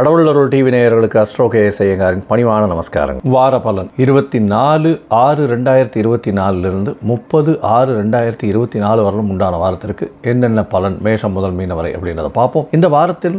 கடவுள் அருள் டிவி நேயர்களுக்கு அஸ்ட்ரோ கேஎஸ் ஐயங்காரின் பணிவான நமஸ்காரம் வார பலன் இருபத்தி நாலு ஆறு ரெண்டாயிரத்தி இருபத்தி நாலுலேருந்து முப்பது ஆறு ரெண்டாயிரத்தி இருபத்தி நாலு வரலும் உண்டான வாரத்திற்கு என்னென்ன பலன் மேஷம் முதல் மீன வரை அப்படின்றத பார்ப்போம். இந்த வாரத்தில்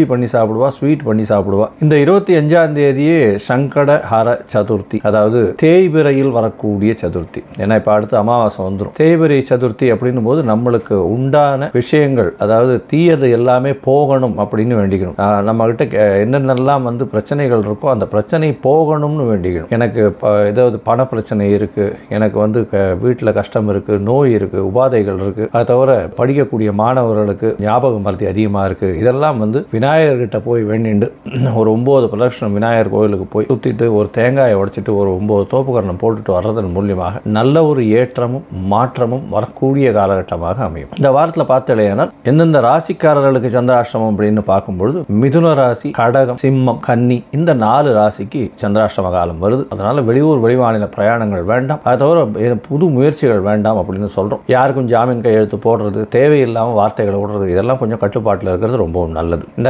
சொஜ்ஜி பண்ணி சாப்பிடுவா ஸ்வீட் பண்ணி சாப்பிடுவா. இந்த இருபத்தி அஞ்சாம் தேதியே சங்கட ஹர சதுர்த்தி அதாவது தேய்பிரையில் வரக்கூடிய சதுர்த்தி. ஏன்னா இப்போ அடுத்து அமாவாசை வந்துடும் தேய்பிரை சதுர்த்தி அப்படின்னும் போது நம்மளுக்கு உண்டான விஷயங்கள் அதாவது தீயது எல்லாமே போகணும் அப்படின்னு வேண்டிக்கணும். நம்மகிட்ட நம்ம கிட்ட கே- என்னென்னலாம் வந்து பிரச்சனைகள் இருக்கோ அந்த பிரச்சனை போகணும்னு வேண்டிக்கணும். எனக்கு ப- ஏதாவது பண பிரச்சனை இருக்கு எனக்கு வந்து வீட்டில் கஷ்டம் இருக்கு நோய் இருக்கு உபாதைகள் இருக்கு. அதை தவிர படிக்கக்கூடிய மாணவர்களுக்கு ஞாபகம் மருதி அதிகமாக இருக்கு. இதெல்லாம் வந்து விநாயகர்கிட்ட போய் வேண்டிண்டு. ஒரு ஒம்பது பிரதட்சணம் விநாயகர் கோயிலுக்கு போய் சுற்றிட்டு ஒரு தேங்காயை உடைச்சிட்டு ஒரு ஒம்பது தோப்புக்கரணம் போட்டுட்டு வர்றதன் மூலியமாக நல்ல ஒரு ஏற்றமும் மாற்றமும் வரக்கூடிய காலகட்டமாக அமையும். இந்த வாரத்தில் பார்த்தலையானால் எந்தெந்த ராசிக்காரர்களுக்கு சந்திராஷ்டமம் அப்படின்னு பார்க்கும்பொழுது மிதுன ராசி கடகம் சிம்மம் கன்னி இந்த நாலு ராசிக்கு சந்திராஷ்டம காலம் வருது. அதனால வெளியூர் வெளிமாநில பிரயாணங்கள் வேண்டாம். அதை தவிர புது முயற்சிகள் வேண்டாம் அப்படின்னு சொல்கிறோம் யாருக்கும் ஜாமீன் கையெழுத்து போடுறது தேவையில்லாமல் வார்த்தைகளை விடுறது இதெல்லாம் கொஞ்சம் கட்டுப்பாட்டில் இருக்கிறது ரொம்பவும் நல்லது. இந்த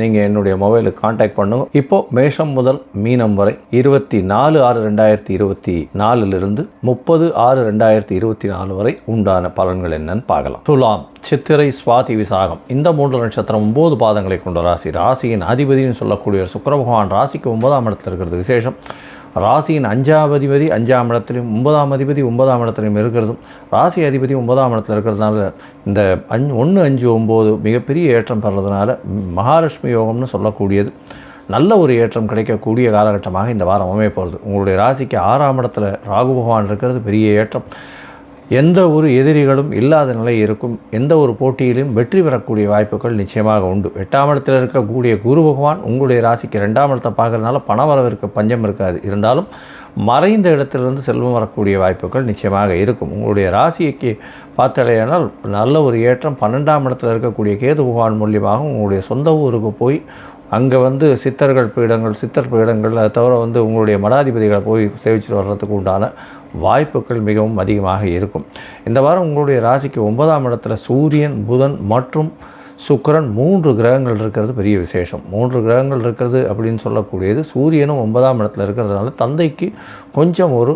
நீங்கள் என்னுடைய மொபைலுக்கு காண்டாக்ட் பண்ணுங்கள் இப்போ மேஷம் முதல் மீனம் வரை இருபத்தி நாலு ஆறு ரெண்டாயிரத்தி இருபத்தி நாலிலிருந்து முப்பது ஆறு ரெண்டாயிரத்தி இருபத்தி நாலு வரை உண்டான பலன்கள் என்னன்னு பார்க்கலாம். துலாம் சித்திரை சுவாதி விசாகம். இந்த மூன்று நட்சத்திரம் ஒன்பது பாதங்களை கொண்ட ராசி. ராசியின் அதிபதினு சொல்லக்கூடிய சுக்கிர பகவான் ராசிக்கு ஒன்பதாம் இடத்துல இருக்கிறது விசேஷம். ராசியின் அஞ்சாம் அதிபதி அஞ்சாம் இடத்துலையும் ஒன்பதாம் அதிபதி ஒன்பதாம் இடத்துலையும் இருக்கிறதும் ராசி அதிபதி ஒன்பதாம் இடத்துல இருக்கிறதுனால இந்த அஞ்சு ஒன்று அஞ்சு ஒம்பது மிகப்பெரிய ஏற்றம் பெறதுனால மகாலட்சுமி யோகம்னு சொல்லக்கூடியது. நல்ல ஒரு ஏற்றம் கிடைக்கக்கூடிய காலகட்டமாக இந்த வாரம் அமைய போகிறது உங்களுடைய ராசிக்கு ஆறாம் இடத்துல ராகு பகவான் இருக்கிறது பெரிய ஏற்றம். எந்த ஒரு எதிரிகளும் இல்லாத நிலை இருக்கும். எந்த ஒரு போட்டியிலும் வெற்றி பெறக்கூடிய வாய்ப்புகள் நிச்சயமாக உண்டு. எட்டாம் இடத்தில் இருக்கக்கூடிய குரு பகவான் உங்களுடைய ராசிக்கு ரெண்டாம் இடத்தை பார்க்கறதுனால பணவரவிற்கு பஞ்சம் இருக்காது. இருந்தாலும் மறைந்த இடத்திலிருந்து செல்வம் வரக்கூடிய வாய்ப்புகள் நிச்சயமாக இருக்கும். உங்களுடைய ராசிக்கு பார்த்தாலேயானால் நல்ல ஒரு ஏற்றம் பன்னெண்டாம் இடத்தில் இருக்கக்கூடிய கேது பகவான் மூலியமாக உங்களுடைய சொந்த ஊருக்கு போய் அங்கே வந்து சித்தர்கள் பீடங்கள் சித்தர் பீடங்கள் அதை தவிர வந்து உங்களுடைய மடாதிபதிகளை போய் சேவிச்சுட்டு வர்றதுக்கு உண்டான வாய்ப்புகள் மிகவும் அதிகமாக இருக்கும். இந்த வாரம் உங்களுடைய ராசிக்கு ஒன்பதாம் இடத்துல சூரியன் புதன் மற்றும் சுக்கிரன் மூன்று கிரகங்கள் இருக்கிறது பெரிய விசேஷம். மூன்று கிரகங்கள் இருக்கிறது அப்படின்னு சொல்லக்கூடியது சூரியனும் ஒன்பதாம் இடத்துல இருக்கிறதுனால தந்தைக்கு கொஞ்சம் ஒரு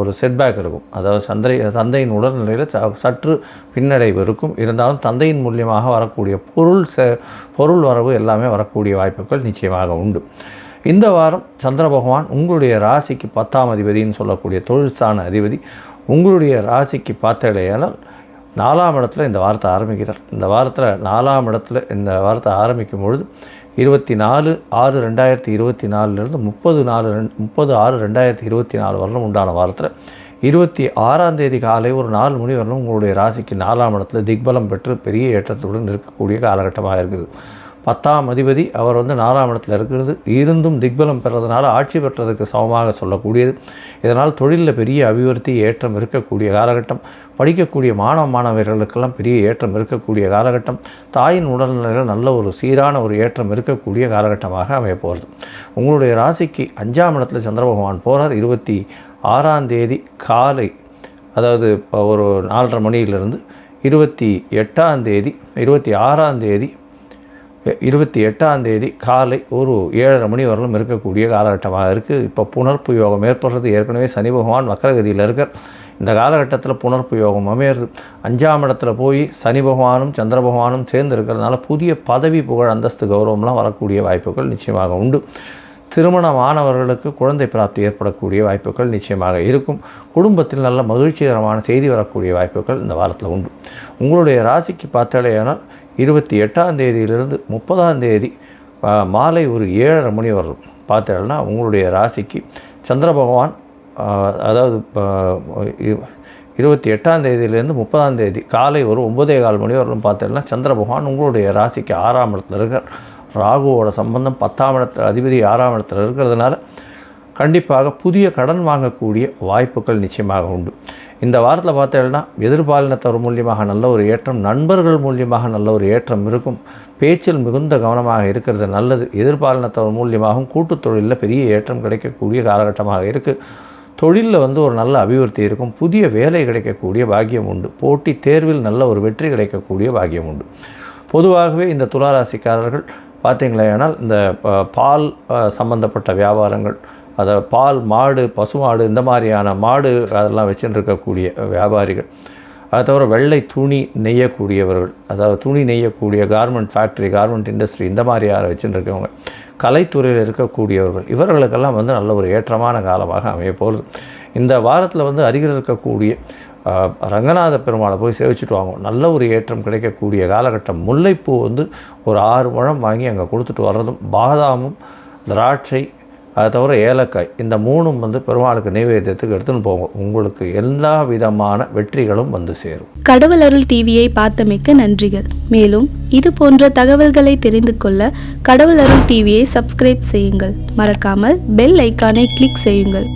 ஒரு செட்பேக் இருக்கும். அதாவது சந்தை தந்தையின் உடல்நிலையில் ச சற்று பின்னடைவு இருக்கும். இருந்தாலும் தந்தையின் மூலியமாக வரக்கூடிய பொருள் செ பொருள் வரவு எல்லாமே வரக்கூடிய வாய்ப்புகள் நிச்சயமாக உண்டு. இந்த வாரம் சந்திர பகவான் உங்களுடைய ராசிக்கு பத்தாம் அதிபதின்னு சொல்லக்கூடிய தொழில் ஸ்தான அதிபதி உங்களுடைய ராசிக்கு பார்த்த இடையால் நாலாம் இடத்துல இந்த வாரத்தை ஆரம்பிக்கிறார். இந்த வாரத்தில் நாலாம் இடத்துல இந்த வாரத்தை ஆரம்பிக்கும் பொழுது இருபத்தி நாலு ஆறு ரெண்டாயிரத்தி இருபத்தி நாலுலேருந்து முப்பது நாலு ரெண்டு முப்பது ஆறு ரெண்டாயிரத்தி இருபத்தி நாலு வரலும் உண்டான வாரத்தில் இருபத்தி ஆறாம் தேதி காலை ஒரு நாலு மணி வரலும் உங்களுடைய ராசிக்கு நாலாம் இடத்துல திக்பலம் பெற்று பெரிய ஏற்றத்துடன் இருக்கக்கூடிய காலகட்டமாக இருக்குது. பத்தாம் அதிபதி அவர் வந்து நாலாம் இடத்துல இருக்கிறது. இருந்தும் திக்பலம் பெறதுனால ஆட்சி பெற்றதுக்கு சமமாக சொல்லக்கூடியது. இதனால் தொழிலில் பெரிய அபிவிருத்தி ஏற்றம் இருக்கக்கூடிய காலகட்டம். படிக்கக்கூடிய மாணவ மாணவர்களுக்கெல்லாம் பெரிய ஏற்றம் இருக்கக்கூடிய காலகட்டம். தாயின் உடல்நிலையில் நல்ல ஒரு சீரான ஒரு ஏற்றம் இருக்கக்கூடிய காலகட்டமாக அமைய போகிறது உங்களுடைய ராசிக்கு அஞ்சாம் இடத்துல சந்திர பகவான் போகிறார் இருபத்தி ஆறாம் தேதி காலை அதாவது இப்போ ஒரு நாலரை மணியிலிருந்து இருபத்தி எட்டாம் தேதி இருபத்தி ஆறாம் தேதி இருபத்தி எட்டாம் தேதி காலை ஒரு ஏழரை மணி வரலும் இருக்கக்கூடிய காலகட்டமாக இருக்குது இப்போ புனர்ப்பு யோகம் ஏற்படுறது ஏற்கனவே சனி பகவான் வக்கரகதியில் இருக்கார். இந்த காலகட்டத்தில் புனர்ப்பு யோகம் அமையிறது. அஞ்சாம் இடத்துல போய் சனி பகவானும் சந்திர பகவானும் சேர்ந்து இருக்கிறதுனால புதிய பதவி புகழ் அந்தஸ்து கௌரவம்லாம் வரக்கூடிய வாய்ப்புகள் நிச்சயமாக உண்டு. திருமணமானவர்களுக்கு குழந்தை பிராப்தி ஏற்படக்கூடிய வாய்ப்புகள் நிச்சயமாக இருக்கும். குடும்பத்தில் நல்ல மகிழ்ச்சிகரமான செய்தி வரக்கூடிய வாய்ப்புகள் இந்த வாரத்தில் உண்டு. உங்களுடைய ராசிக்கு பார்த்தாலேயானால் இருபத்தி எட்டாம் தேதியிலிருந்து முப்பதாம் தேதி மாலை ஒரு ஏழரை மணி வரலும் பார்த்தேன்னா உங்களுடைய ராசிக்கு சந்திர பகவான் அதாவது இருபத்தி எட்டாம் தேதியிலேருந்து முப்பதாம் தேதி காலை ஒரு ஒம்பதே கால் மணி வரலும் பார்த்தீங்கன்னா சந்திர பகவான் உங்களுடைய ராசிக்கு ஆறாம் இடத்துல இருக்கார். ராகுவோட சம்பந்தம் பத்தாம் இடத்துல அதிபதி ஆறாம் இடத்துல இருக்கிறதுனால கண்டிப்பாக புதிய கடன் வாங்கக்கூடிய வாய்ப்புகள் நிச்சயமாக உண்டு. இந்த வாரத்தில் பார்த்தீங்கன்னா எதிர்பாலினத்தவர் மூலியமாக நல்ல ஒரு ஏற்றம் நண்பர்கள் மூலியமாக நல்ல ஒரு ஏற்றம் இருக்கும். பேச்சில் மிகுந்த கவனமாக இருக்கிறது நல்லது. எதிர்பாலினத்தவர் மூலியமாகவும் கூட்டுத் தொழிலில் பெரிய ஏற்றம் கிடைக்கக்கூடிய காலகட்டமாக இருக்குது தொழிலில் வந்து ஒரு நல்ல அபிவிருத்தி இருக்கும். புதிய வேலை கிடைக்கக்கூடிய பாக்கியம் உண்டு. போட்டி தேர்வில் நல்ல ஒரு வெற்றி கிடைக்கக்கூடிய பாக்கியம் உண்டு. பொதுவாகவே இந்த துளாராசிக்காரர்கள் பார்த்தீங்களேனால் இந்த பால் சம்பந்தப்பட்ட வியாபாரங்கள் அதை பால் மாடு பசு மாடு இந்த மாதிரியான மாடு அதெல்லாம் வச்சுட்டு இருக்கக்கூடிய வியாபாரிகள். அதை தவிர வெள்ளை துணி நெய்யக்கூடியவர்கள் அதாவது துணி நெய்யக்கூடிய கார்மெண்ட் ஃபேக்ட்ரி கார்மெண்ட் இண்டஸ்ட்ரி இந்த மாதிரி யாரை வச்சுட்டு இருக்கவங்க கலைத்துறையில் இருக்கக்கூடியவர்கள் இவர்களுக்கெல்லாம் வந்து நல்ல ஒரு ஏற்றமான காலமாக அமைய போகுது இந்த வாரத்தில் வந்து அருகில் இருக்கக்கூடிய ரங்கநாத பெருமாளை போய் சேவிச்சுட்டு வாங்குவோம் நல்ல ஒரு ஏற்றம் கிடைக்கக்கூடிய காலகட்டம். முல்லைப்பூ வந்து ஒரு ஆறு முழம் வாங்கி அங்கே கொடுத்துட்டு வர்றதும் பாதாமும் திராட்சை அதை தவிர ஏலக்காய் இந்த மூணும் வந்து பெருமாளுக்கு நைவேத்தியத்துக்கு எடுத்துன்னு போங்க. உங்களுக்கு எல்லா விதமான வெற்றிகளும் வந்து சேரும். கடவுள் அருள் டிவியை பார்த்தமைக்க நன்றிகள். மேலும் இது போன்ற தகவல்களை தெரிந்து கொள்ள கடவுள் அருள் டிவியை சப்ஸ்கிரைப் செய்யுங்கள். மறக்காமல் பெல் ஐக்கானை கிளிக் செய்யுங்கள்.